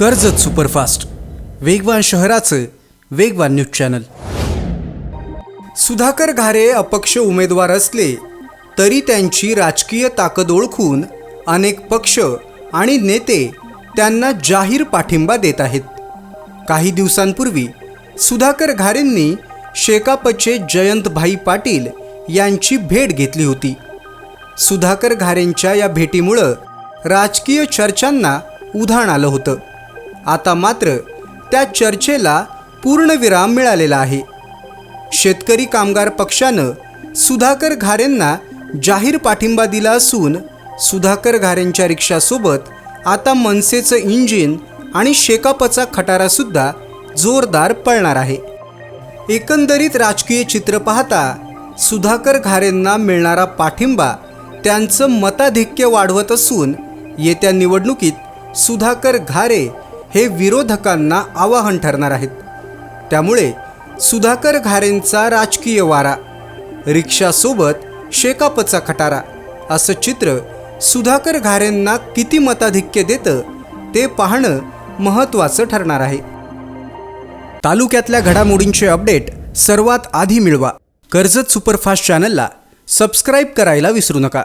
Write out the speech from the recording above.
Karjat superfast. वेगवान शहराचं वेगवान न्यूज चॅनल. सुधाकर घारे अपक्ष उमेदवार असले तरी त्यांची राजकीय ताकद ओळखून अनेक पक्ष आणि नेते त्यांना जाहीर पाठिंबा देत आहेत. काही दिवसांपूर्वी सुधाकर घारेंनी शेकापचे जयंतभाई पाटील यांची भेट घेतली होती. सुधाकर घारेंच्या या भेटीमुळं राजकीय चर्चांना उधाण आलं होतं. आता मात्र त्या चर्चेला पूर्णविराम मिळालेला आहे. शेतकरी कामगार पक्षानं सुधाकर घारेंना जाहीर पाठिंबा दिला असून सुधाकर घारेंच्या रिक्षासोबत आता मनसेचं इंजिन आणि शेकापचा खटारासुद्धा जोरदार पळणार आहे. एकंदरीत राजकीय चित्र पाहता सुधाकर घारेंना मिळणारा पाठिंबा त्यांचं मताधिक्य वाढवत असून येत्या निवडणुकीत सुधाकर घारे हे विरोधकांना आवाहन ठरणार आहेत. त्यामुळे सुधाकर घारेंचा राजकीय वारा रिक्षासोबत शेकापचा खटारा असं चित्र सुधाकर घारेंना किती मताधिक्य देतं ते पाहणं महत्त्वाचं ठरणार आहे. तालुक्यातल्या घडामोडींचे अपडेट सर्वात आधी मिळवा. कर्जत सुपरफास्ट चॅनलला सबस्क्राईब करायला विसरू नका.